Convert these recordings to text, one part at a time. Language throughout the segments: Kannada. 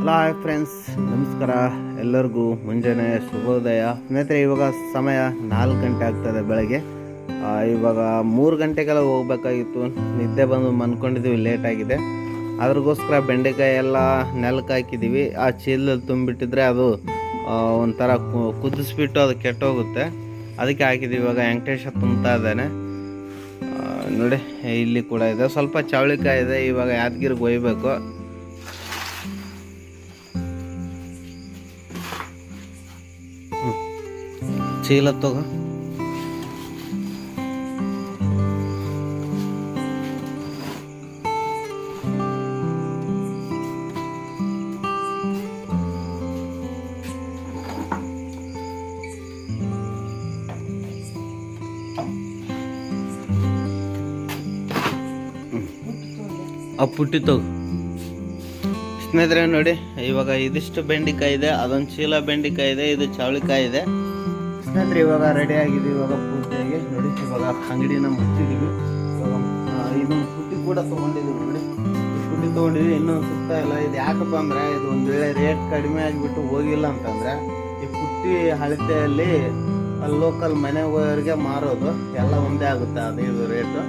ಹಲೋ ಫ್ರೆಂಡ್ಸ್ ನಮಸ್ಕಾರ. ಎಲ್ಲರಿಗೂ ಮುಂಜಾನೆ ಶುಭೋದಯ. ಸ್ನೇಹಿತರೆ, ಇವಾಗ ಸಮಯ ನಾಲ್ಕು ಗಂಟೆ ಆಗ್ತದೆ ಬೆಳಗ್ಗೆ. ಇವಾಗ ಮೂರು ಗಂಟೆಗೆಲ್ಲ ಹೋಗ್ಬೇಕಾಗಿತ್ತು. ನಿದ್ದೆ ಬಂದು ಮನ್ಕೊಂಡಿದ್ದೀವಿ ಲೇಟ್ ಆಗಿದೆ. ಅದ್ರಗೋಸ್ಕರ ಬೆಂಡೆಕಾಯಿ ಎಲ್ಲ ನೆಲಕ್ಕೆ ಹಾಕಿದ್ದೀವಿ ಆ ಚೀಲದಲ್ಲಿ ತುಂಬಿಟ್ಟಿದ್ರೆ ಅದು ಒಂಥರ ಕುದಿಸ್ಬಿಟ್ಟು ಅದು ಕೆಟ್ಟೋಗುತ್ತೆ. ಅದಕ್ಕೆ ಹಾಕಿದ್ದೀವಿ ಇವಾಗ ವೆಂಕಟೇಶ ತುಂಬ್ತಾ ಇದ್ದಾನೆ. ನೋಡಿ, ಇಲ್ಲಿ ಕೂಡ ಇದೆ. ಸ್ವಲ್ಪ ಚವಳಿಕಾಯಿ ಇದೆ. ಇವಾಗ ಯಾದಗಿರಿಗೆ ಒಯ್ಬೇಕು. ಚೀಲ ತಗೋ. ತಗೋ. ಸ್ನೇಹಿತರೆ ನೋಡಿ, ಇವಾಗ ಇದಿಷ್ಟು ಬೆಂಡೆಕಾಯಿ ಇದೆ, ಅದೊಂದು ಚೀಲ ಬೆಂಡೆಕಾಯಿ ಇದೆ, ಇದು ಚವಳಿಕಾಯಿ ಇದೆ. ಸ್ನೇಹಿತರೆ, ಇವಾಗ ರೆಡಿ ಆಗಿದೆ. ಇವಾಗ ಪೂರ್ತಿಯಾಗಿ ನೋಡಿ, ಇವಾಗ ಅಂಗಡಿನ ಮುಚ್ಚಿದೀವಿ. ಇವಾಗ ಇನ್ನೊಂದು ಸ್ಕೂಟಿ ಕೂಡ ತೊಗೊಂಡಿದ್ದೀವಿ ನೋಡಿ. ಸ್ಕೂಟಿ ತಗೊಂಡಿದ್ವಿ ಇನ್ನೊಂದು ಸುತ್ತ ಇಲ್ಲ. ಇದು ಯಾಕಪ್ಪ ಅಂದರೆ, ಇದು ಒಂದು ವೇಳೆ ರೇಟ್ ಕಡಿಮೆ ಆಗಿಬಿಟ್ಟು ಹೋಗಿಲ್ಲ ಅಂತಂದ್ರೆ, ಈ ಪುಟ್ಟಿ ಹಳತೆಯಲ್ಲಿ ಲೋಕಲ್ ಮನೆಯವರಿಗೆ ಮಾರೋದು ಎಲ್ಲ ಒಂದೇ ಆಗುತ್ತೆ, ಅದು ಇದು ರೇಟು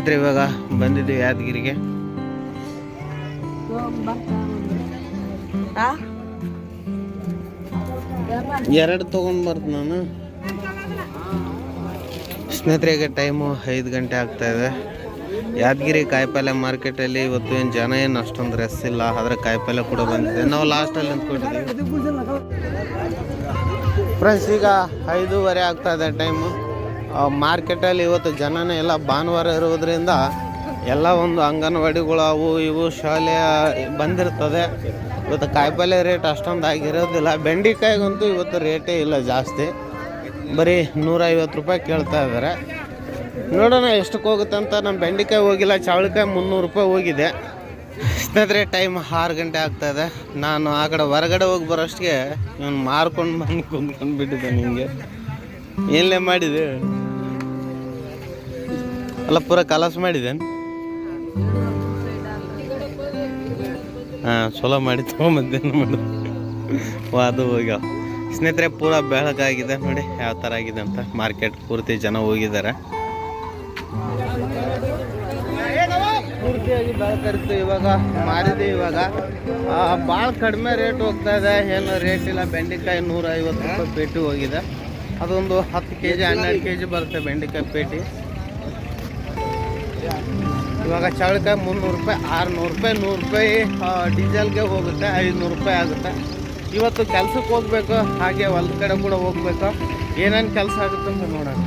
ಸ್ನೇಹಿತರೆ ಇವಾಗ ಬಂದಿದ್ದೀವಿ ಯಾದಗಿರಿಗೆ. ಎರಡು ತೊಗೊಂಡು ಬರ್ತ ನಾನು. ಸ್ನೇಹಿತರೆ ಈಗ ಟೈಮು ಐದು ಗಂಟೆ ಆಗ್ತಾ ಇದೆ. ಯಾದಗಿರಿ ಕಾಯಿಪಲ್ಯ ಮಾರ್ಕೆಟಲ್ಲಿ ಇವತ್ತು ಏನು ಜನ ಏನು ಅಷ್ಟೊಂದು ರೆಸ್ ಇಲ್ಲ ಆದರೆ ಕಾಯಿಪಲ್ಯ ಕೂಡ ಬಂದಿದೆ. ನಾವು ಲಾಸ್ಟಲ್ಲಿ ನಿಂತ್ಕೊಂಡಿದ್ದೀವಿ. ಫ್ರೆಂಡ್ಸ್ ಈಗ ಐದೂವರೆ ಆಗ್ತಾ ಇದೆ ಟೈಮು ಮಾರ್ಕೆಟಲ್ಲಿ ಇವತ್ತು ಜನನೇ ಎಲ್ಲ ಭಾನುವಾರ ಇರೋದ್ರಿಂದ ಎಲ್ಲ ಒಂದು ಅಂಗನವಾಡಿಗಳು ಅವು ಇವು ಶಾಲೆ ಬಂದಿರ್ತದೆ. ಇವತ್ತು ಕಾಯಿಪಲ್ಯ ರೇಟ್ ಅಷ್ಟೊಂದು ಆಗಿರೋದಿಲ್ಲ. ಬೆಂಡೆಕಾಯಿಗಂತೂ ಇವತ್ತು ರೇಟೇ ಇಲ್ಲ ಜಾಸ್ತಿ. ಬರೀ ನೂರೈವತ್ತು ರೂಪಾಯಿ ಕೇಳ್ತಾ ಇದ್ದಾರೆ. ನೋಡೋಣ ಎಷ್ಟಕ್ಕೆ ಹೋಗುತ್ತೆ ಅಂತ. ನಮ್ಮ ಬೆಂಡೆಕಾಯಿ ಹೋಗಿಲ್ಲ, ಚವಳಿಕಾಯಿ ಮುನ್ನೂರು ರೂಪಾಯಿ ಹೋಗಿದೆ. ಸ್ನೇಹಿತರೆ ಟೈಮ್ ಆರು ಗಂಟೆ ಆಗ್ತಾ ಇದೆ. ನಾನು ಆ ಕಡೆ ಹೊರಗಡೆ ಹೋಗಿ ಬರೋಷ್ಟಿಗೆ ನಾನು ಮಾರ್ಕೊಂಡು ಬಂದು ಕುಂದ್ಕೊಂಡು ಬಿಟ್ಟಿದ್ದೆ ನಿಮಗೆ ಎಲ್ಲೇ ಮಾಡಿದೆ ಅಲ್ಲ ಪೂರ ಕಲಸ್ ಮಾಡಿದೆ ಹಾಂ ಚಲೋ ಮಾಡಿ ತೊಗೊಂಬಂದೇನು ಮಾಡು. ಓ, ಅದು ಹೋಗ್ಯಾವ. ಸ್ನೇಹಿತರೆ ಪೂರ ಬೆಳಕಾಗಿದೆ ನೋಡಿ ಯಾವ ಥರ ಆಗಿದೆ ಅಂತ. ಮಾರ್ಕೆಟ್ ಪೂರ್ತಿ ಜನ ಹೋಗಿದ್ದಾರೆ. ಪೂರ್ತಿಯಾಗಿ ಬೆಳಕರಿತು ಇವಾಗ ಮಾರಿದೆ ಇವಾಗ. ಭಾಳ ಕಡಿಮೆ ರೇಟ್ ಹೋಗ್ತಾ ಇದೆ. ಏನು ರೇಟ್ ಇಲ್ಲ. ಬೆಂಡೆಕಾಯಿ ನೂರ ಐವತ್ತು ರೂಪಾಯಿ ಪೇಟಿ ಹೋಗಿದೆ. ಅದೊಂದು ಹತ್ತು ಕೆ ಜಿ ಹನ್ನೆರಡು ಕೆ ಜಿ ಬರುತ್ತೆ ಬೆಂಡೆಕಾಯಿ ಪೇಟಿ. ಇವಾಗ ಚವಳಿಕಾಯಿ ಮುನ್ನೂರು ರೂಪಾಯಿ, ಆರುನೂರು ರೂಪಾಯಿ, ನೂರು ರೂಪಾಯಿ ಡೀಸೆಲ್ಗೆ ಹೋಗುತ್ತೆ, ಐದುನೂರು ರೂಪಾಯಿ ಆಗುತ್ತೆ. ಇವತ್ತು ಕೆಲ್ಸಕ್ಕೆ ಹೋಗ್ಬೇಕು, ಹಾಗೆ ಹೊಲದ ಕಡೆ ಕೂಡ ಹೋಗ್ಬೇಕು. ಏನೇನು ಕೆಲಸ ಆಗುತ್ತೆ ಅಂತ ನೋಡೋಣ.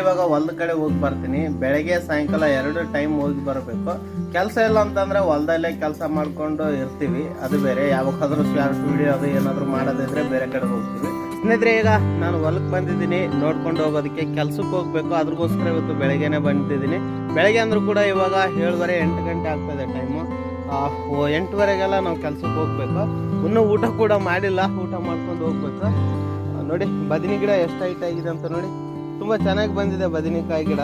ಇವಾಗ ಹೊಲದ ಕಡೆ ಹೋಗಿ ಬರ್ತೀನಿ. ಬೆಳಗ್ಗೆ ಸಾಯಂಕಾಲ ಎರಡು ಟೈಮ್ ಹೋಗಿ ಬರಬೇಕು. ಕೆಲಸ ಇಲ್ಲ ಅಂತಂದ್ರೆ ಹೊಲದಲ್ಲೇ ಕೆಲಸ ಮಾಡ್ಕೊಂಡು ಇರ್ತೀವಿ. ಅದು ಬೇರೆ. ಯಾವಾಗಾದ್ರೂ ಶಾರ್ಟ್ ವಿಡಿಯೋ ಅದು ಏನಾದರೂ ಮಾಡೋದಿದ್ರೆ ಬೇರೆ ಕಡೆ ಹೋಗ್ತೀವಿ. ಸ್ನೇಹಿತರೆ, ಈಗ ನಾನು ಹೊಲಕ್ಕೆ ಬಂದಿದ್ದೀನಿ. ನೋಡ್ಕೊಂಡು ಹೋಗೋದಕ್ಕೆ ಕೆಲ್ಸಕ್ಕೆ ಹೋಗ್ಬೇಕು. ಅದ್ರಗೋಸ್ಕರ ಇವತ್ತು ಬೆಳಗ್ಗೆನೆ ಬಂದಿದ್ದೀನಿ. ಬೆಳಗ್ಗೆ ಅಂದ್ರೂ ಕೂಡ ಇವಾಗ ಏಳುವರೆ ಎಂಟು ಗಂಟೆ ಆಗ್ತದೆ ಟೈಮು ಎಂಟುವರೆಗೆಲ್ಲ ನಾವು ಕೆಲ್ಸಕ್ಕೆ ಹೋಗ್ಬೇಕು. ಇನ್ನೂ ಊಟ ಕೂಡ ಮಾಡಿಲ್ಲ. ಊಟ ಮಾಡ್ಕೊಂಡು ಹೋಗ್ಬೇಕು. ನೋಡಿ, ಬದನಿ ಗಿಡ ಎಷ್ಟು ಹೈಟ್ ಆಗಿದೆ ಅಂತ ನೋಡಿ. ತುಂಬ ಚೆನ್ನಾಗಿ ಬಂದಿದೆ ಬದನೆಕಾಯಿ ಗಿಡ.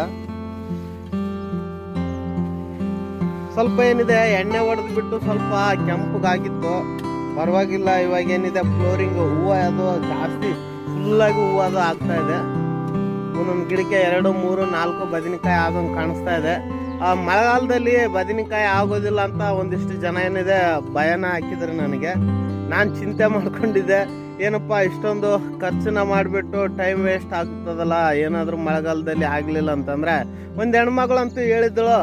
ಸ್ವಲ್ಪ ಏನಿದೆ, ಎಣ್ಣೆ ಹೊಡೆದು ಬಿಟ್ಟು ಸ್ವಲ್ಪ ಕೆಂಪಗಾಗಿತ್ತು. ಪರವಾಗಿಲ್ಲ, ಇವಾಗ ಏನಿದೆ, ಫ್ಲೋರಿಂಗ್ ಹೂವು ಅದು ಜಾಸ್ತಿ ಫುಲ್ಲಾಗಿ ಹೂವು ಅದು ಆಗ್ತಾ ಇದೆ. ಒಂದೊಂದು ಗಿಡಕ್ಕೆ ಎರಡು, ಮೂರು, ನಾಲ್ಕು ಬದನೆಕಾಯಿ ಆಗೋಂಗೆ ಕಾಣಿಸ್ತಾ ಇದೆ. ಆ ಮಳೆಗಾಲದಲ್ಲಿ ಬದನೆಕಾಯಿ ಆಗೋದಿಲ್ಲ ಅಂತ ಒಂದಿಷ್ಟು ಜನ ಏನಿದೆ, ಭಯನ ಹಾಕಿದ್ರು ನನಗೆ. ನಾನು ಚಿಂತೆ ಮಾಡ್ಕೊಂಡಿದ್ದೆ, ಏನಪ್ಪ ಇಷ್ಟೊಂದು ಖರ್ಚನ್ನ ಮಾಡಿಬಿಟ್ಟು ಟೈಮ್ ವೇಸ್ಟ್ ಆಗ್ತದಲ್ಲ, ಏನಾದರೂ ಮಳೆಗಾಲದಲ್ಲಿ ಆಗಲಿಲ್ಲ ಅಂತಂದರೆ, ಒಂದು ಹೆಣ್ಮಗಳಂತೂ ಹೇಳಿದಳು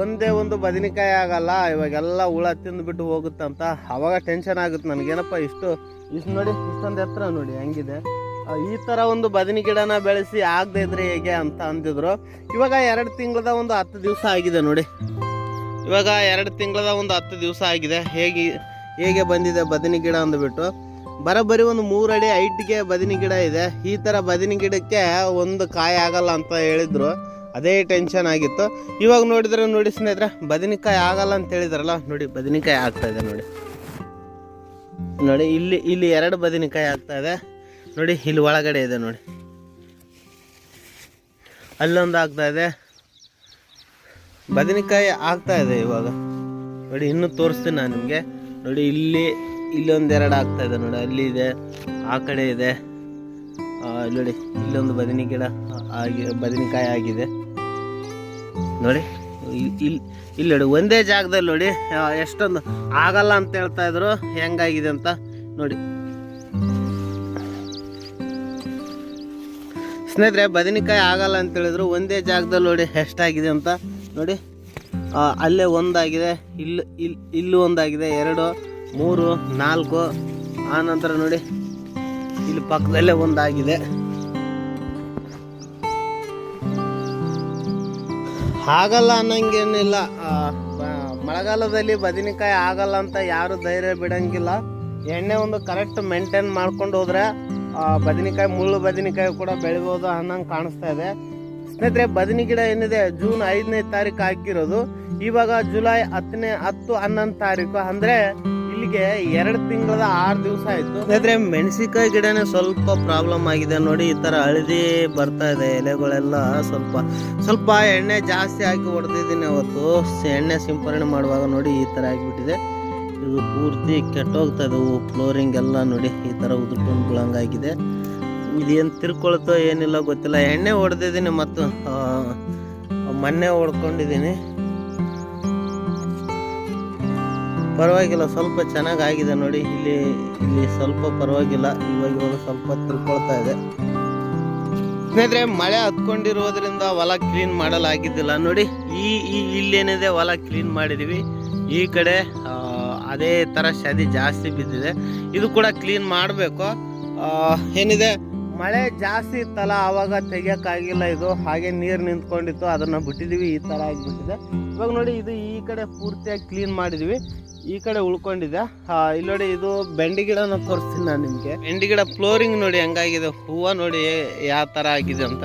ಒಂದೇ ಒಂದು ಬದನೆಕಾಯಿ ಆಗಲ್ಲ, ಇವಾಗೆಲ್ಲ ಹುಳ ತಿಂದ್ಬಿಟ್ಟು ಹೋಗುತ್ತಂತ. ಅವಾಗ ಟೆನ್ಷನ್ ಆಗುತ್ತೆ ನನಗೇನಪ್ಪ ಇಷ್ಟು ಇಷ್ಟು ನೋಡಿ, ಇಷ್ಟೊಂದು ಎತ್ತರ ನೋಡಿ, ಹೆಂಗಿದೆ? ಈ ಥರ ಒಂದು ಬದನೆ ಗಿಡನ ಬೆಳೆಸಿ ಆಗದೆ ಇದ್ರೆ ಹೇಗೆ ಅಂತ ಅಂದಿದ್ರು. ಇವಾಗ ಎರಡು ತಿಂಗಳದ ಒಂದು ಹತ್ತು ದಿವಸ ಆಗಿದೆ ನೋಡಿ. ಇವಾಗ ಎರಡು ತಿಂಗಳದ ಒಂದು ಹತ್ತು ದಿವಸ ಆಗಿದೆ. ಹೇಗೆ ಹೇಗೆ ಬಂದಿದೆ ಬದನೆ ಗಿಡ ಅಂದ್ಬಿಟ್ಟು. ಬರೋಬ್ಬರಿ ಒಂದು ಮೂರು ಅಡಿ ಹೈಟ್ಗೆ ಬದನೆ ಗಿಡ ಇದೆ. ಈ ಥರ ಬದನೆ ಗಿಡಕ್ಕೆ ಒಂದು ಕಾಯಿ ಆಗಲ್ಲ ಅಂತ ಹೇಳಿದ್ರು. ಅದೇ ಟೆನ್ಷನ್ ಆಗಿತ್ತು. ಇವಾಗ ನೋಡಿದ್ರೆ ನೋಡಿ ಸ್ನೇಹಿತರೆ, ಬದನೆಕಾಯಿ ಆಗಲ್ಲ ಅಂತ ಹೇಳಿದ್ರಲ್ಲ, ನೋಡಿ ಬದನೆಕಾಯಿ ಆಗ್ತಾ ಇದೆ ನೋಡಿ. ನೋಡಿ, ಇಲ್ಲಿ ಇಲ್ಲಿ ಎರಡು ಬದನೆಕಾಯಿ ಆಗ್ತಾ ಇದೆ. ನೋಡಿ, ಇಲ್ಲಿ ಒಳಗಡೆ ಇದೆ ನೋಡಿ. ಅಲ್ಲೊಂದು ಆಗ್ತಾ ಇದೆ. ಬದನೆಕಾಯಿ ಆಗ್ತಾ ಇದೆ ಇವಾಗ. ನೋಡಿ, ಇನ್ನೂ ತೋರಿಸ್ತೀನಿ ನಾನು ನಿಮಗೆ. ನೋಡಿ, ಇಲ್ಲಿ ಇಲ್ಲೊಂದೆರಡು ಆಗ್ತಾ ಇದೆ ನೋಡಿ. ಅಲ್ಲಿ ಇದೆ, ಆ ಕಡೆ ಇದೆ. ನೋಡಿ, ಇಲ್ಲೊಂದು ಬದನೆ ಗಿಡ ಆಗಿ, ಬದನೆಕಾಯಿ ಆಗಿದೆ. ನೋಡಿ, ಇಲ್- ಇಲ್ಲಿ ಇಲ್ಲಿ ನೋಡಿ, ಒಂದೇ ಜಾಗದಲ್ಲಿ ನೋಡಿ ಎಷ್ಟೊಂದು ಆಗಲ್ಲ ಅಂತ ಹೇಳ್ತಾ ಇದ್ರು. ಹೆಂಗಾಗಿದೆ ಅಂತ ನೋಡಿ. ಸ್ನೇಹಿತರೆ, ಬದನೆಕಾಯಿ ಆಗಲ್ಲ ಅಂತ ಹೇಳಿದ್ರು. ಒಂದೇ ಜಾಗದಲ್ಲಿ ನೋಡಿ, ಎಷ್ಟಾಗಿದೆ ಅಂತ ನೋಡಿ. ಅಲ್ಲೇ ಒಂದಾಗಿದೆ ಇಲ್ಲಿ ಇಲ್ಲಿ ಇಲ್ಲೂ ಒಂದಾಗಿದೆ. ಎರಡು, ಮೂರು, ನಾಲ್ಕು. ಆನಂತರ ನಂತರ ನೋಡಿ, ಇಲ್ಲಿ ಪಕ್ಕದಲ್ಲೇ ಒಂದಾಗಿದೆ. ಆಗಲ್ಲ ಅನ್ನಂಗೇನಿಲ್ಲ. ಮಳೆಗಾಲದಲ್ಲಿ ಬದನೆಕಾಯಿ ಆಗಲ್ಲ ಅಂತ ಯಾರು ಧೈರ್ಯ ಬಿಡಂಗಿಲ್ಲ. ಎಣ್ಣೆ ಒಂದು ಕರೆಕ್ಟ್ ಮೇಂಟೈನ್ ಮಾಡ್ಕೊಂಡು ಹೋದ್ರೆ ಬದನೆಕಾಯಿ, ಮುಳ್ಳು ಬದನೆಕಾಯಿ ಕೂಡ ಬೆಳಿಬೋದು ಅನ್ನಂಗೆ ಕಾಣಿಸ್ತಾ ಇದೆ. ಸ್ನೇಹಿತರೆ, ಬದನೆ ಗಿಡ ಏನಿದೆ, ಜೂನ್ ಐದನೇ ತಾರೀಕು ಹಾಕಿರೋದು. ಇವಾಗ ಜುಲೈ ಹತ್ತನೇ, ಹತ್ತು ಹನ್ನೊಂದು ತಾರೀಕು. ಅಂದ್ರೆ ಇಲ್ಲಿಗೆ ಎರಡು ತಿಂಗಳದ ಆರು ದಿವಸ ಆಯ್ತು. ಯಾಕಂದ್ರೆ ಮೆಣಸಿನಕಾಯಿ ಗಿಡನೇ ಸ್ವಲ್ಪ ಪ್ರಾಬ್ಲಮ್ ಆಗಿದೆ ನೋಡಿ, ಈ ತರ ಹಳದಿ ಬರ್ತಾ ಇದೆ, ಎಲೆಗಳೆಲ್ಲ ಸ್ವಲ್ಪ ಸ್ವಲ್ಪ ಎಣ್ಣೆ ಜಾಸ್ತಿ ಹಾಕಿ ಹೊಡೆದಿದ್ದೀನಿ ಅವತ್ತು. ಎಣ್ಣೆ ಸಿಂಪರಣೆ ಮಾಡುವಾಗ ನೋಡಿ ಈ ತರ ಆಗಿಬಿಟ್ಟಿದೆ. ಇದು ಪೂರ್ತಿ ಕೆಟ್ಟೋಗ್ತಾ ಇದೆ ಫ್ಲೋರಿಂಗ್ ಎಲ್ಲ ನೋಡಿ, ಈ ತರ ಉದುರ್ಕೊಂಡು ಬಿಳಂಗಾಗಿದೆ. ಇದೇನು ತಿರ್ಕೊಳ್ತೋ ಏನಿಲ್ಲ ಗೊತ್ತಿಲ್ಲ. ಎಣ್ಣೆ ಹೊಡೆದಿದ್ದೀನಿ ಮತ್ತು ಮೊನ್ನೆ ಹೊಡ್ಕೊಂಡಿದ್ದೀನಿ ಪರವಾಗಿಲ್ಲ, ಸ್ವಲ್ಪ ಚೆನ್ನಾಗಿ ಆಗಿದೆ ನೋಡಿ. ಇಲ್ಲಿ ಇಲ್ಲಿ ಸ್ವಲ್ಪ ಪರವಾಗಿಲ್ಲ. ಇವಾಗ ಇವಾಗ ಸ್ವಲ್ಪ ತಿಳ್ಕೊಳ್ತಾ ಇದೆ. ಸ್ನೇಹಿತರೆ, ಮಳೆ ಹತ್ಕೊಂಡಿರೋದ್ರಿಂದ ಹೊಲ ಕ್ಲೀನ್ ಮಾಡಲಾಗಿದ್ದಿಲ್ಲ. ನೋಡಿ, ಈ ಈ, ಇಲ್ಲೇನಿದೆ ಹೊಲ ಕ್ಲೀನ್ ಮಾಡಿದೀವಿ. ಈ ಕಡೆ ಅದೇ ತರ ಸದಿ ಜಾಸ್ತಿ ಬಿದ್ದಿದೆ. ಇದು ಕೂಡ ಕ್ಲೀನ್ ಮಾಡಬೇಕು. ಏನಿದೆ? ಮಳೆ ಜಾಸ್ತಿ ಇತ್ತಲ್ಲ ಆವಾಗ ತೆಗಿಯೋಕ್ಕಾಗಿಲ್ಲ ಇದು. ಹಾಗೆ ನೀರು ನಿಂತ್ಕೊಂಡಿತ್ತು, ಅದನ್ನ ಬಿಟ್ಟಿದ್ದೀವಿ ಈ ತರ ಆಗಿಬಿಟ್ಟಿದೆ. ಇವಾಗ ನೋಡಿ, ಇದು ಈ ಕಡೆ ಪೂರ್ತಿಯಾಗಿ ಕ್ಲೀನ್ ಮಾಡಿದೀವಿ. ಈ ಕಡೆ ಉಳ್ಕೊಂಡಿದೆ ಇಲ್ಲಿ ನೋಡಿ ಇದು ಬೆಂಡಿ ಗಿಡನ ತೋರಿಸ್ತೀನಿ ನಾನು ನಿಮಗೆ. ಬೆಂಡಿ ಗಿಡ ಫ್ಲೋರಿಂಗ್ ನೋಡಿ ಹೆಂಗಾಗಿದೆ. ಹೂವ ನೋಡಿ ಯಾವ ತರ ಆಗಿದೆ ಅಂತ.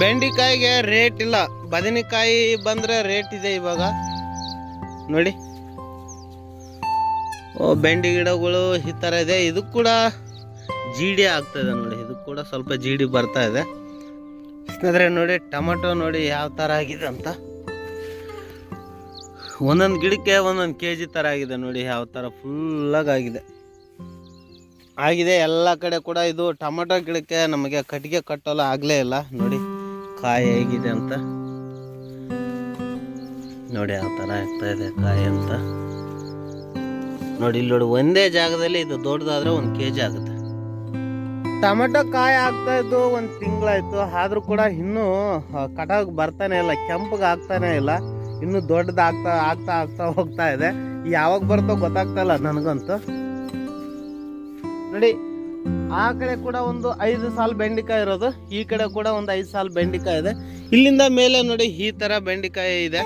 ಬೆಂಡಿಕಾಯಿಗೆ ರೇಟ್ ಇಲ್ಲ. ಬದನೆಕಾಯಿ ಬಂದ್ರೆ ರೇಟ್ ಇದೆ ಇವಾಗ. ನೋಡಿ. ಓ, ಬೆಂಡಿ ಗಿಡಗಳು ಈ ಥರ ಇದೆ. ಇದು ಕೂಡ ಜೀಡಿ ಆಗ್ತಾ ಇದೆ ನೋಡಿ. ಇದು ಕೂಡ ಸ್ವಲ್ಪ ಜೀಡಿ ಬರ್ತಾ ಇದೆ. ಸ್ನೇಹಿತರೆ ನೋಡಿ ಟೊಮೆಟೊ ನೋಡಿ ಯಾವ ಥರ ಆಗಿದೆ ಅಂತ. ಒಂದೊಂದು ಗಿಡಕ್ಕೆ ಒಂದೊಂದು ಕೆ ಜಿ ಥರ ಆಗಿದೆ ನೋಡಿ, ಯಾವ ಥರ ಫುಲ್ಲಾಗಿ ಆಗಿದೆ, ಎಲ್ಲ ಕಡೆ ಕೂಡ ಇದು ಟೊಮೆಟೊ ಗಿಡಕ್ಕೆ ನಮಗೆ ಕಟ್ಟಿಗೆ ಕಟ್ಟಲು ಆಗಲೇ ಇಲ್ಲ. ನೋಡಿ, ಕಾಯಿ ಹೇಗಿದೆ ಅಂತ. ನೋಡಿ ಯಾವ ಥರ ಆಗ್ತಾ ಇದೆ ಕಾಯಿ ಅಂತ. ನೋಡಿ, ಇಲ್ಲಿ ನೋಡಿ, ಒಂದೇ ಜಾಗದಲ್ಲಿ ಇದು ದೊಡ್ಡದಾದ್ರೆ ಒಂದು ಕೆ ಜಿ ಆಗುತ್ತೆ. ಟೊಮೆಟೊ ಕಾಯಿ ಆಗ್ತಾ ಇದ್ದು ಒಂದು ತಿಂಗಳಾಯ್ತು. ಆದರೂ ಕೂಡ ಇನ್ನೂ ಕಟಾಗ್ ಬರ್ತಾನೆ ಇಲ್ಲ, ಕೆಂಪಗೆ ಆಗ್ತಾನೆ ಇಲ್ಲ. ಇನ್ನು ದೊಡ್ಡದಾಗ್ತಾ ಆಗ್ತಾ ಆಗ್ತಾ ಹೋಗ್ತಾ ಇದೆ. ಯಾವಾಗ ಬರ್ತೋ ಗೊತ್ತಾಗ್ತಾ ಇಲ್ಲ ನನಗಂತೂ. ನೋಡಿ, ಆ ಕಡೆ ಕೂಡ ಒಂದು ಐದು ಸಾಲು ಬೆಂಡಿಕಾಯಿ ಇರೋದು. ಈ ಕಡೆ ಕೂಡ ಒಂದು ಐದು ಸಾಲ್ ಬೆಂಡಿಕಾಯಿ ಇದೆ. ಇಲ್ಲಿಂದ ಮೇಲೆ ನೋಡಿ, ಈ ತರ ಬೆಂಡಿಕಾಯಿ ಇದೆ.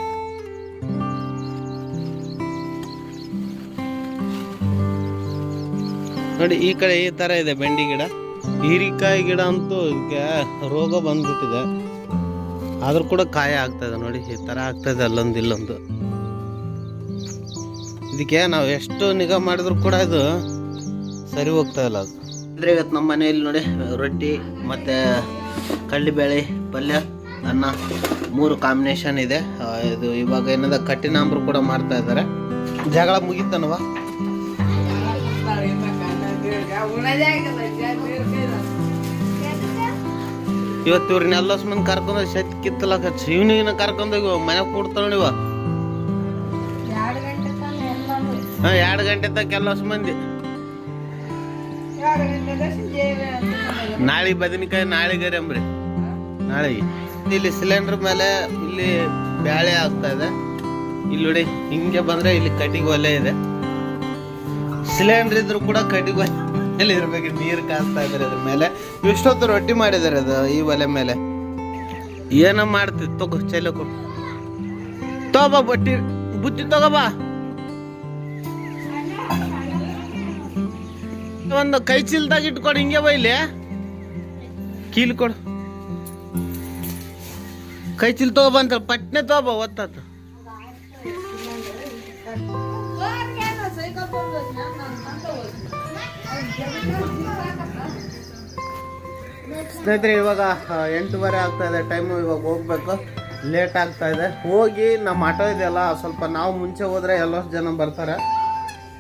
ನೋಡಿ, ಈ ಕಡೆ ಈ ತರ ಇದೆ ಬೆಂಡಿ ಗಿಡ. ಹೀರಿಕಾಯಿ ಗಿಡ ಅಂತೂ ಇದಕ್ಕೆ ರೋಗ ಬಂದ್ಬಿಟ್ಟಿದೆ. ಆದ್ರೂ ಕೂಡ ಕಾಯ ಆಗ್ತಾ ಇದೆ ನೋಡಿ, ಈ ತರ ಆಗ್ತಾ ಇದೆ ಅಲ್ಲೊಂದು, ಇಲ್ಲೊಂದು. ಇದಕ್ಕೆ ನಾವು ಎಷ್ಟು ನಿಗಾ ಮಾಡಿದ್ರು ಕೂಡ ಇದು ಸರಿ ಹೋಗ್ತಾ ಇಲ್ಲ ಅದು. ಅಂದ್ರೆ ಇವತ್ತು ನಮ್ಮ ಮನೆಯಲ್ಲಿ ನೋಡಿ, ರೊಟ್ಟಿ ಮತ್ತೆ ಕಡ್ಲಿಬೇಳೆ, ಪಲ್ಯ, ಅನ್ನ, ಮೂರು ಕಾಂಬಿನೇಷನ್ ಇದೆ. ಇದು ಇವಾಗ ಏನದ ಕಟ್ಟಿನಾಂಬ್ರು ಕೂಡ ಮಾಡ್ತಾ ಇದ್ದಾರೆ. ಜಗಳ ಮುಗೀತನವ ಇವತ್ತು ಇವ್ರನ್ನೆಲ್ಲ ಮಂದಿ ಕರ್ಕೊಂಡ್ ಶತ್ ಕಿತ್ತಲಕ ಜೀವನಿಗಿನ ಕರ್ಕೊಂಡೋಗಿ ಮನೆ ಕೊಡ್ತಾವ ಇವ. ಹಾ ಎರಡು ಗಂಟೆ ತಕ್ಕ ಎಲ್ಲ ಮಂದಿ ನಾಳೆ ಬದನೆಕಾಯಿ ನಾಳೆ ಅಂಬ್ರಿ ನಾಳೆ. ಇಲ್ಲಿ ಸಿಲಿಂಡರ್ ಮೇಲೆ ಇಲ್ಲಿ ಬ್ಯಾಳೆ ಆಗ್ತಾ ಇದೆ. ಇಲ್ಲಿ ನೋಡಿ ಹಿಂಗೆ ಬಂದ್ರೆ ಇಲ್ಲಿ ಕಟ್ಟಿಗೆ ಒಲೆ ಇದೆ. ಸಿಲಿಂಡರ್ ಇದ್ರು ಕೂಡ ಕಟ್ಟಿಗೆ ಒಲೆ ಮೇಲೆ ಇರ್ಬೇಕು, ನೀರು ಕಾಸ್ತಾ ಇದ್ದಾರೆ ಅದ್ರ ಮೇಲೆ. ಇಷ್ಟೊತ್ತು ರೊಟ್ಟಿ ಮಾಡಿದಾರೆ ಅದು, ಈ ಒಲೆ ಮೇಲೆ. ಏನ ಮಾಡ್ತಿ ತಗೋ ಚೈಲ ಕೊಡು. ತಗೋಬಾ ಬಟ್ಟಿ, ಬುತ್ತಿ ತಗೋಬಾ ಒಂದು ಕೈ ಚೀಲದಾಗ ಇಟ್ಕೊಡು, ಹಿಂಗೆ ಬೈಲಿ ಕೀಲ್ ಕೊಡು. ಕೈ ಚೀಲ ತಗೋಬಂತ ಪಟ್ನೆ ತಗೋಬಾ ಒತ್ತಾತು ಸ್ನೇಹಿತರೆ, ಇವಾಗ ಎಂಟೂವರೆ ಆಗ್ತಾ ಇದೆ ಟೈಮು ಇವಾಗ ಹೋಗ್ಬೇಕು. ಲೇಟ್ ಆಗ್ತಾ ಇದೆ. ಹೋಗಿ ನಮ್ಮ ಆಟೋ ಇದೆಯಲ್ಲ, ಸ್ವಲ್ಪ ನಾವು ಮುಂಚೆ ಹೋದ್ರೆ ಎಲ್ಲಷ್ಟು ಜನ ಬರ್ತಾರೆ.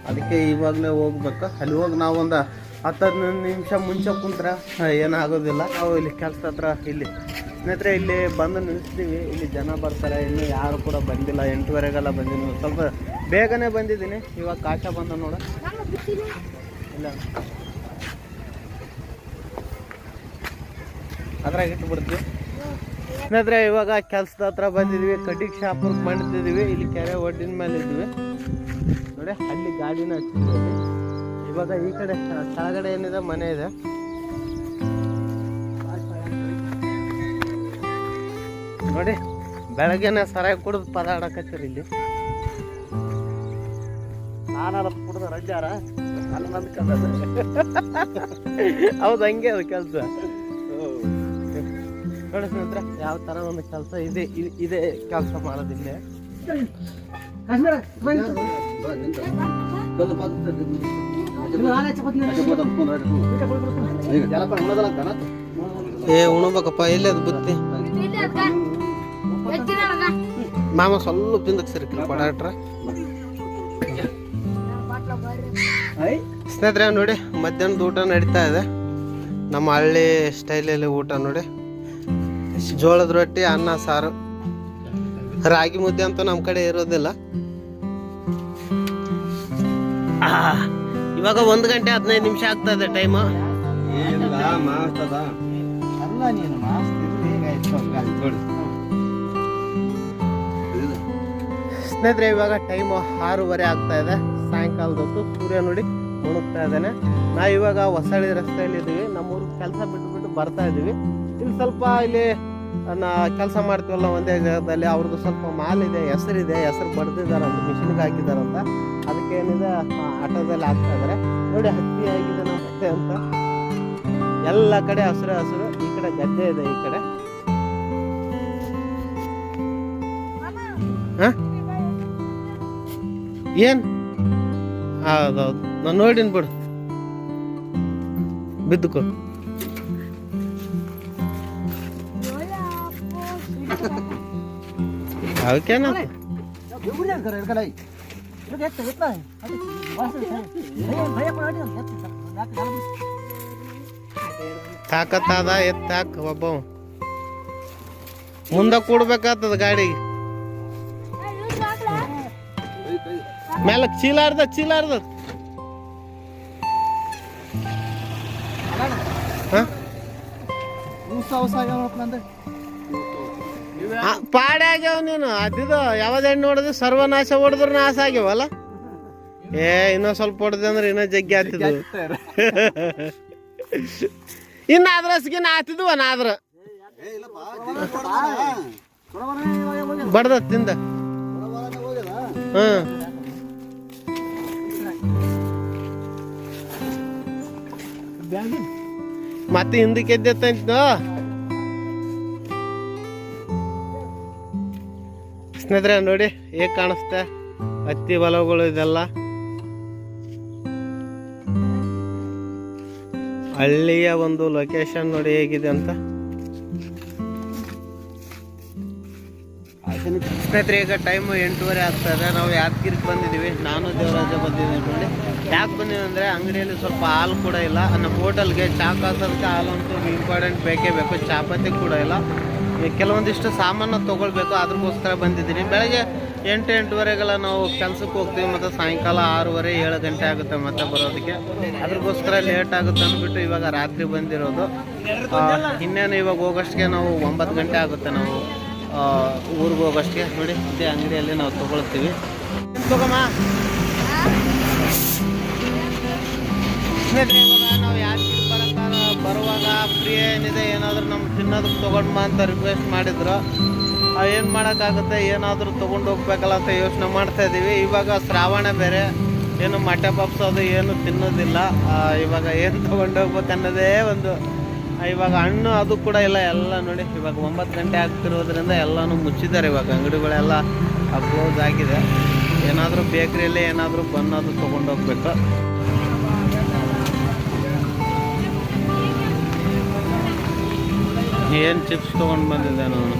ಅದಕ್ಕೆ ಇವಾಗಲೇ ಹೋಗ್ಬೇಕು. ಅಲ್ಲಿ ಹೋಗಿ ನಾವು ಒಂದು ಹತ್ತು ಹದಿನೈದು ನಿಮಿಷ ಮುಂಚೆ ಕುಂತ್ರೆ ಏನಾಗೋದಿಲ್ಲ. ನಾವು ಇಲ್ಲಿ ಕೆಲಸ ಹತ್ರ ಇಲ್ಲಿ. ಸ್ನೇಹಿತರೆ, ಇಲ್ಲಿ ಬಂದು ನಿಲ್ಲಿಸ್ತೀವಿ. ಇಲ್ಲಿ ಜನ ಬರ್ತಾರೆ. ಇನ್ನು ಯಾರು ಕೂಡ ಬಂದಿಲ್ಲ. ಎಂಟುವರೆಗೆಲ್ಲ ಬಂದಿದ್ದೀನಿ. ಸ್ವಲ್ಪ ಬೇಗನೆ ಬಂದಿದ್ದೀನಿ. ಇವಾಗ ಕಾಟ ಬಂದ ನೋಡ. ಅದ್ರಾಗ ಇಟ್ಟು ಬಿಡ್ತೀವಿ ಸ್ನೇಹಿತರೆ ಇವಾಗ ಕೆಲ್ಸದ ಹತ್ರ ಬಂದಿದ್ವಿ ಕಟಿಂಗ್ ಶಾಪುರ್ಗೆ ಮಾಡ್ತಿದ್ವಿ ಇಲ್ಲಿ ಕೆರೆ ಒಡ್ಡಿನ ಮೇಲೆ ಇದ್ವಿ. ನೋಡಿ, ಅಲ್ಲಿ ಗಾಡಿನ ಹಚ್ಚಿದ್ವಿ. ಇವಾಗ ಈ ಕಡೆ ಕೆಳಗಡೆ ಏನಿದೆ, ಮನೆ ಇದೆ. ನೋಡಿ, ಬೆಳಗ್ಗೆನೆ ಸರಾಯಿ ಕುಡಿದು ಪದಾಡಕತ್ತೀರಿ ಇಲ್ಲಿ. ನಾನಾರ ಕುಡ್ದ ಅಲ್ಲಿ ಹೌದು ಹಂಗೆ ಅದು ಕೆಲಸ. ನೋಡಿ ಸ್ನೇಹಿತರೆ ಯಾವ ತರ ಒಂದು ಕೆಲಸ ಇದೆ ಇದೇ ಕೆಲಸ ಮಾಡೋದಿಲ್ಲ ಏ ಉಣಬೇಕಪ್ಪ ಎಲ್ಲಿ ಅದು ಬುತ್ತಿ? ಮಾಮ ಸ್ವಲ್ಪ ತಿಂದಕ್ಕೆ ಸರಿ ಕೊಡಾಟ್ರ ಸ್ನೇಹಿತರೆ ನೋಡಿ ಮಧ್ಯಾಹ್ನದ ಊಟ ನಡೀತಾ ಇದೆ. ನಮ್ಮ ಹಳ್ಳಿ ಸ್ಟೈಲಲ್ಲಿ ಊಟ ನೋಡಿ. ಜೋಳದ ರೊಟ್ಟಿ ಅನ್ನ ಸಾರು. ರಾಗಿ ಮುದ್ದೆ ಅಂತೂ ನಮ್ಮ ಕಡೆ ಇರೋದಿಲ್ಲ. ಆ, ಇವಾಗ ಒಂದು ಗಂಟೆ ಹದಿನೈದು ನಿಮಿಷ ಆಗ್ತಾ ಇದೆ ಟೈಮು ಸ್ನೇಹಿತರೆ ಇವಾಗ ಟೈಮು ಆರೂವರೆ ಆಗ್ತಾ ಇದೆ. ಸಾಯಂಕಾಲದ ಹೊತ್ತು ಸೂರ್ಯ ನೋಡಿ ಮುಳುಗ್ತಾ ಇದ್ದಾನೆ. ನಾವು ಇವಾಗ ಹೊಸಳ್ಳಿ ರಸ್ತೆಯಲ್ಲಿ ಇದ್ದೀವಿ ನಮ್ಮೂರು ಕೆಲಸ ಬಿಟ್ಟು ಬಿಟ್ಟು ಬರ್ತಾ ಇದ್ದೀವಿ. ಇಲ್ಲಿ ಸ್ವಲ್ಪ ಇಲ್ಲಿ ನಾ ಕೆಲಸ ಮಾಡ್ತೀವಲ್ಲ ಒಂದೇ ಜಾಗದಲ್ಲಿ ಅವ್ರದ್ದು ಸ್ವಲ್ಪ ಮಾಲ್ ಇದೆ ಹೆಸರಿದೆ ಹೆಸರು ಅಂತ ಮಿಷಿನ್ಗೆ ಹಾಕಿದಾರಂತ ಅದಕ್ಕೆ ಏನಿದೆ ಆಟೋದಲ್ಲಿ ಹಾಕ್ತಾ ಇದ್ದಾರೆ. ನೋಡಿ ಹತ್ತಿ ಆಗಿದೆ ನಮ್ಮ ಹತ್ತೆ ಅಂತ. ಎಲ್ಲ ಕಡೆ ಹಸಿರು ಹಸಿರು ಈ ಕಡೆ ಗದ್ದೆ ಇದೆ ಈ ಕಡೆ. ಹ? ಏನ್? ಹೌದೌದು ನಾನು ನೋಡಿನ್ ಬಿಡು. ಬಿದ್ದುಕೋ ಅವಕ್ಕೇನ ತಾಕತ್ತಾದ ಎತ್ತಾಕ ಒಬ್ಬ. ಮುಂದ ಕೂಡ್ಬೇಕಾಗ್ತದ ಗಾಡಿಗೆ. ಮೇಲಕ್ ಚೀಲಾರ್ದ ಅರ್ಧ ಚೀಲ ಆ, ಪಾಡೆ ಆಗ್ಯಾವ ನೀನು. ಅದಿದು ಯಾವ್ದು ಹೆಣ್ಣು ಹೊಡೆದು ಸರ್ವನಾಶ ಹೊಡೆದ್ರು ನಾಶ ಆಗ್ಯಾವಲ್ಲ? ಏ ಇನ್ನೂ ಸ್ವಲ್ಪ ಹೊಡೆದೆ ಅಂದ್ರೆ ಇನ್ನೂ ಜಗ್ಗಿ ಆತಿದ್ವು ಇನ್ನ ಅದ್ರಸ್ಗಿನ ಆತಿದ್ವ ನಾದ್ರ ಬಡ್ದ ತಿಂದ ಹ್ಮ್. ಮತ್ತೆ ಹಿಂದಕ್ಕೆ ಎದ್ದೆತ್ತಂತ ಸ್ನೇಹಿತರೆ ನೋಡಿ, ಹೇಗೆ ಕಾಣಿಸ್ತೆ? ಹತ್ತಿ ಹೊಲಗಳು ಇದೆಲ್ಲ. ಹಳ್ಳಿಯ ಒಂದು ಲೊಕೇಶನ್ ನೋಡಿ ಹೇಗಿದೆ ಅಂತ. ಸ್ನೇಹಿತರೆ, ಈಗ ಟೈಮು ಎಂಟೂವರೆ ಆಗ್ತಾ ಇದೆ ನಾವು ಯಾದಗಿರಿಗೆ ಬಂದಿದ್ದೀವಿ. ನಾನು ದೇವರಾಜ ಬಂದಿದ್ದೀನಿ ನೋಡಿ ಯಾಕೆ ಬಂದಿದೆ ಅಂದರೆ, ಅಂಗಡಿಯಲ್ಲಿ ಸ್ವಲ್ಪ ಹಾಲು ಕೂಡ ಇಲ್ಲ. ನಮ್ಮ ಹೋಟೆಲ್ಗೆ ಚಾ ಕಾಸೋದಕ್ಕೆ ಹಾಲು ಅಂತೂ ಇಂಪಾರ್ಟೆಂಟ್ ಬೇಕೇ ಬೇಕು. ಚಾಪತಿ ಕೂಡ ಇಲ್ಲ. ಕೆಲವೊಂದಿಷ್ಟು ಸಾಮಾನು ತೊಗೊಳ್ಬೇಕು. ಅದಕ್ಕೋಸ್ಕರ ಬಂದಿದ್ದೀನಿ. ಬೆಳಗ್ಗೆ ಎಂಟು, ಎಂಟುವರೆಗೆಲ್ಲ ನಾವು ಕೆಲಸಕ್ಕೆ ಹೋಗ್ತೀವಿ. ಮತ್ತು ಸಾಯಂಕಾಲ ಆರೂವರೆ, ಏಳು ಗಂಟೆ ಆಗುತ್ತೆ ಮತ್ತೆ ಬರೋದಕ್ಕೆ. ಅದಕ್ಕೋಸ್ಕರ ಲೇಟ್ ಆಗುತ್ತೆ ಅಂದ್ಬಿಟ್ಟು ಇವಾಗ ರಾತ್ರಿ ಬಂದಿರೋದು. ಇನ್ನೇನು ಇವಾಗ ಹೋಗೋಷ್ಟಿಗೆ ನಾವು ಒಂಬತ್ತು ಗಂಟೆ ಆಗುತ್ತೆ ನಾವು. ಊರಿಗೆ ಹೋಗೋಷ್ಟೇ ನೋಡಿ, ಇದೇ ಅಂಗಡಿಯಲ್ಲಿ ನಾವು ತೊಗೊಳ್ತೀವಿ. ನಾವು ಯಾರು ಬರುವಾಗ ಫ್ರೀ ಏನಿದೆ, ಏನಾದರೂ ನಮ್ಮ ತಿನ್ನೋದಕ್ಕೆ ತೊಗೊಂಡು ಬಾ ಅಂತ ರಿಕ್ವೆಸ್ಟ್ ಮಾಡಿದ್ರು. ಏನು ಮಾಡೋಕ್ಕಾಗುತ್ತೆ, ಏನಾದರೂ ತೊಗೊಂಡು ಹೋಗ್ಬೇಕಲ್ಲ ಅಂತ ಯೋಚನೆ ಮಾಡ್ತಾ ಇದ್ದೀವಿ ಇವಾಗ ಶ್ರಾವಣ ಬೇರೆ, ಏನು ಮಟ್ಟೆ ಪಪ್ಸ್ ಅದು ಏನು ತಿನ್ನೋದಿಲ್ಲ. ಇವಾಗ ಏನು ತೊಗೊಂಡು ಅನ್ನೋದೇ ಒಂದು ಇವಾಗ ಹಣ್ಣು ಅದು ಕೂಡ ಇಲ್ಲ ಎಲ್ಲ ನೋಡಿ, ಇವಾಗ ಒಂಬತ್ತು ಗಂಟೆ ಆಗ್ತಿರೋದ್ರಿಂದ ಎಲ್ಲನೂ ಮುಚ್ಚಿದ್ದಾರೆ. ಇವಾಗ ಅಂಗಡಿಗಳೆಲ್ಲ ಕ್ಲೋಸ್ ಆಗಿದೆ. ಏನಾದರೂ ಬೇಕ್ರಿಯಲ್ಲಿ ಏನಾದರೂ ಬನ್ನೋದು ತೊಗೊಂಡು ಹೋಗ್ಬೇಕು. ಏನು ಚಿಪ್ಸ್ ತೊಗೊಂಡು ಬಂದಿದ್ದೆ ನಾನು?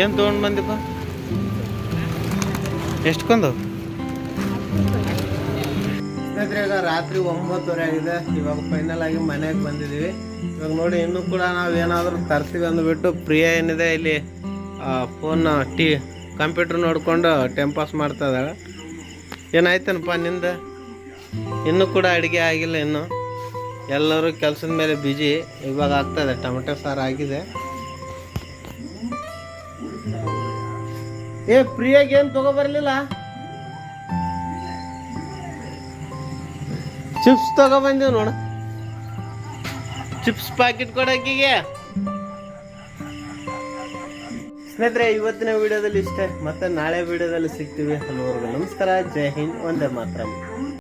ಏನು ತೊಗೊಂಡು ಬಂದಿಪ್ಪ? ಎಷ್ಟೊಂದು ಈಗ ರಾತ್ರಿ ಒಂಬತ್ತುವರೆ ಆಗಿದೆ. ಇವಾಗ ಫೈನಲ್ ಆಗಿ ಮನೆಗೆ ಬಂದಿದ್ದೀವಿ. ಇವಾಗ ನೋಡಿ, ಇನ್ನೂ ಕೂಡ ನಾವು ಏನಾದರೂ ತರ್ತೀವಿ ಅಂದ್ಬಿಟ್ಟು ಪ್ರಿಯ ಏನಿದೆ ಇಲ್ಲಿ ಫೋನ್ ಟಿ ಕಂಪ್ಯೂಟರ್ ನೋಡಿಕೊಂಡು ಟೈಮ್ ಪಾಸ್ ಮಾಡ್ತಾ ಇದ್ದಾಳೆ. ಏನಾಯ್ತನಪ್ಪ ನಿಂದ? ಇನ್ನೂ ಕೂಡ ಅಡುಗೆ ಆಗಿಲ್ಲ ಇನ್ನು. ಎಲ್ಲರೂ ಕೆಲಸದ ಮೇಲೆ ಬಿಜಿ ಇವಾಗ ಆಗ್ತದೆ ಟೊಮೆಟೊ ಸಾರು ಆಗಿದೆ. ಏ, ಪ್ರಿಯಾಗ ಏನು ತಗೋಬರ್ಲಿಲ್ಲ ಚಿಪ್ಸ್ ತಗೊಬಂದೀವಿ ನೋಡು. ಚಿಪ್ಸ್ ಪ್ಯಾಕೆಟ್ ಕೊಡಕ್ಕಿಗೆ ಸ್ನೇಹಿತರೆ, ಇವತ್ತಿನ ವಿಡಿಯೋದಲ್ಲಿ ಇಷ್ಟೇ. ಮತ್ತೆ ನಾಳೆ ವಿಡಿಯೋದಲ್ಲಿ ಸಿಗ್ತೀವಿ. ಅಲ್ಲಿವರೆಗೂ ನಮಸ್ಕಾರ. ಜೈ ಹಿಂದ್. ಒಂದೇ ಮಾತ್ರ.